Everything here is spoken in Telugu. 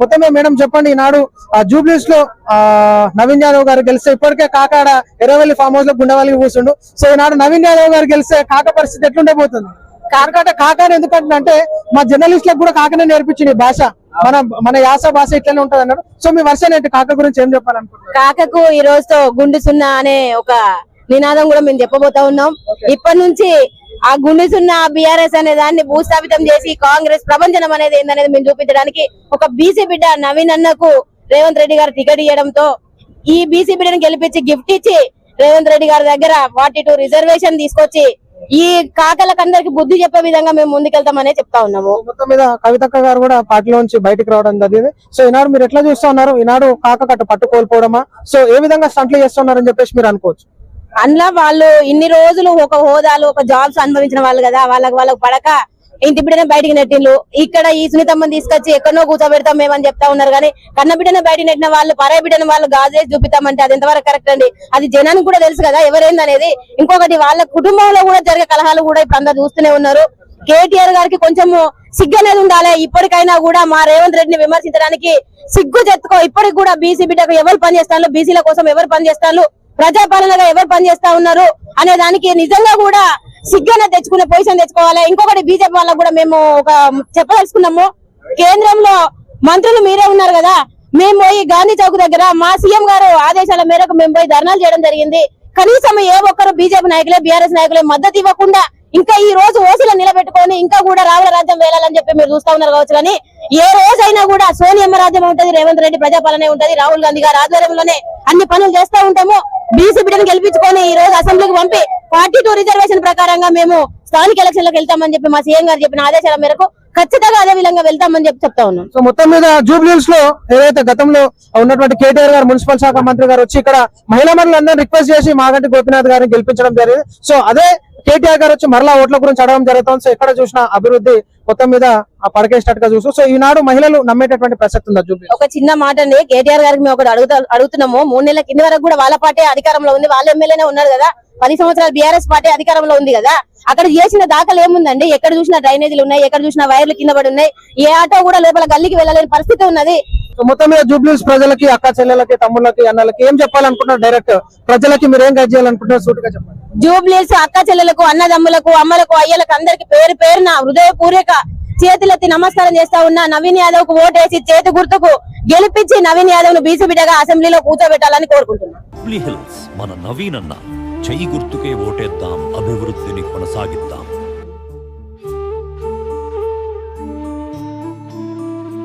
మొత్తం మీద మేడం చెప్పండి. ఈనాడు ఆ జూబ్లీస్లో ఆ నవీన్ యాదవ్ గారు గెలిస్తే ఇప్పటికే కాకాడ ఎర్రవల్లి ఫామ్ హౌస్లో గుండెవల్లి కూర్చుండు. సో ఈనాడు నవీన్ యాదవ్ గారు గెలిస్తే కాక పరిస్థితి ఎట్లుండబోతుంది కాకట కాకాని ఎందుకంటే మా జర్నలిస్టులకు కూడా కాకనే నేర్పించింది ఈ భాష. మన మన యాస భాష ఇట్లనే ఉంటది అన్నాడు సో మీ వర్షన్ ఏంటి? కాక గురించి ఏం చెప్పాలనుకుంటున్నారు? కాకకు ఈ రోజుతో గుండు సున్నా అనే ఒక నినాదం కూడా మేము చెప్పబోతా ఉన్నాం. ఇప్పటి నుంచి ఆ గుండుసున్న బీఆర్ఎస్ అనే దాన్ని భూస్థాపితం చేసి కాంగ్రెస్ ప్రపంచం అనేది ఏందనేది మేము చూపించడానికి ఒక బీసీ బిడ్డ నవీన్ అన్నకు రేవంత్ రెడ్డి గారు టికెట్ ఇవ్వడంతో ఈ బీసీ బిడ్డను గెలిపించి గిఫ్ట్ ఇచ్చి రేవంత్ రెడ్డి గారి దగ్గర ఫార్టీ టూ రిజర్వేషన్ తీసుకొచ్చి ఈ కాకలకందరికి బుద్ధి చెప్పే విధంగా మేము ముందుకెళ్తామనే చెప్తా ఉన్నాము. మొత్తం మీద కవితక్క గారు కూడా పార్టీలోంచి బయటకు రావడం జరిగింది. సో ఈనాడు మీరు ఎట్లా చూస్తున్నారు ఈనాడు కాక కట్టు పట్టు కోల్పోవడమా సో ఏ విధంగా స్టంట్లు చేస్తున్నారని చెప్పేసి మీరు అనుకోవచ్చు. అందులో వాళ్ళు ఇన్ని రోజులు ఒక హోదాలు ఒక జాబ్స్ అనుభవించిన వాళ్ళు కదా వాళ్ళకి వాళ్ళకి పడక ఇంటి బిడ్డనే బయటికి నెట్టిండ్రు ఇక్కడ ఈ సునీతమ్మని తీసుకొచ్చి ఎక్కడో కూర్చోబెడతాం మేమని చెప్తా ఉన్నారు కానీ కన్న బిడ్డనే బయట నెట్టిన వాళ్ళు పరాయి బిడ్డను వాళ్ళు గాజేసి చూపిస్తామంటే అది ఎంతవరకు కరెక్ట్ అండి? అది జనానికి కూడా తెలుసు కదా ఎవరేంది అనేది. ఇంకొకటి వాళ్ళ కుటుంబంలో కూడా జరిగే కలహాలు కూడా ఇప్పుడు అందరు చూస్తూనే ఉన్నారు. కేటీఆర్ గారికి కొంచెం సిగ్గు అనేది ఉండాలి. ఇప్పటికైనా కూడా మా రేవంత్ రెడ్డిని విమర్శించడానికి సిగ్గు చెత్తుకో. ఇప్పటికి కూడా బీసీ బిడ్డకు ఎవరు పనిచేస్తాను బీసీల కోసం ఎవరు పనిచేస్తాను ప్రజాపాలనగా ఎవరు పని చేస్తా ఉన్నారు అనే దానికి నిజంగా కూడా సిగ్గన తెచ్చుకునే పొజిషన్ తెచ్చుకోవాలి? ఇంకొకటి బీజేపీ వాళ్ళకు కూడా మేము ఒక చెప్పదలుచుకున్నాము. కేంద్రంలో మంత్రులు మీరే ఉన్నారు కదా మేము పోయి గాంధీ చౌక్ దగ్గర మా సీఎం గారు ఆదేశాల మేరకు మేము పోయి ధర్నాలు చేయడం జరిగింది. కనీసం ఏ ఒక్కరు బీజేపీ నాయకులే బీఆర్ఎస్ నాయకులే మద్దతు ఇవ్వకుండా ఇంకా ఈ రోజు ఓసీలో నిలబెట్టుకొని ఇంకా కూడా రావుల రాజ్యం వేయాలని చెప్పి మీరు చూస్తా ఉన్నారు కావచ్చు కానీ ఏ రోజైనా కూడా సోనియమ్మ రాజ్యం ఉంటది రేవంత్ రెడ్డి ప్రజాపాలనే ఉంటది రాహుల్ గాంధీ గారి ఆధ్వర్యంలోనే అన్ని పనులు చేస్తా ఉంటాము. బీసీ బిడ్డను గెలిపించుకొని ఈ రోజు అసెంబ్లీకి పంపి ఫార్టీ టూ రిజర్వేషన్ ప్రకారంగా మేము స్థానిక ఎలక్షన్లకు వెళ్తామని చెప్పి మా సీఎం గారు చెప్పిన ఆదేశాల మేరకు ఖచ్చితంగా అదే విధంగా వెళ్తామని చెప్పి చెప్తా ఉన్నాం. సో మొత్తం మీద జూబ్లీస్లో ఏదైతే గతంలో ఉన్నటువంటి కేటీఆర్ గారు మున్సిపల్ శాఖ మంత్రి గారు వచ్చి ఇక్కడ మహిళా మండలందరినీ రిక్వెస్ట్ చేసి మాగంటి గోపినాథ్ గారిని గెలిపించడం జరిగింది. సో అదే కేటీఆర్ గారు వచ్చి మరలా ఓట్ల గురించి అడగడం జరుగుతుంది. సో ఎక్కడ చూసిన అభివృద్ధి మొత్తం మీద ఆ పడకేసినట్టుగా చూస్తూ సో ఈనాడు మహిళలు నమ్మేటటువంటి ప్రసక్తి ఉందా జూబ్లీ ఒక చిన్న మాట అండి. కేటీఆర్ గారికి మేము ఒకటి అడుగుతా అడుగుతున్నాము. మూడు నెలల కింద వరకు కూడా వాళ్ళ పార్టీ అధికారంలో ఉంది. వాళ్ళ ఎమ్మెల్యేనే ఉన్నారు కదా. పది సంవత్సరాలు బీఆర్ఎస్ పార్టీ అధికారంలో ఉంది కదా. అక్కడ చేసిన దాఖలు ఏముందండి? ఎక్కడ చూసినా డ్రైనేజీలు ఉన్నాయి ఎక్కడ చూసినా వైర్లు కింద పడి ఉన్నాయి. ఏ ఆటో కూడా లోపల గల్లీకి వెళ్ళలేని పరిస్థితి ఉన్నది. సో మొత్తం మీద జూబ్లీస్ ప్రజలకి అక్క చెల్లెలకి తమ్ముళ్ళకి అన్నలకి ఏం చెప్పాలనుకుంటున్నారు డైరెక్ట్? ప్రజలకి మీరు ఏం గది చేయాలనుకుంటున్నారు? సూటిగా చెప్పండి. జూబ్లీస్ అక్క చెల్లెలకు అన్నదమ్ములకు అమ్మలకు అయ్యలకు అందరికి పేరు పేరున హృదయపూర్వక చేతులెత్తి నమస్కారం చేస్తా ఉన్న. నవీన్ యాదవ్కు ఓటేసి చేతి గుర్తుకు గెలిపించి నవీన్ యాదవ్ను బీసీ బిడ్డగా అసెంబ్లీలో కూర్చోబెట్టాలని కోరుకుంటున్నాను మన నవీనన్న. చెయ్యి గుర్తుకే ఓటేద్దాం అభివృద్ధిని కొనసాగిద్దాం.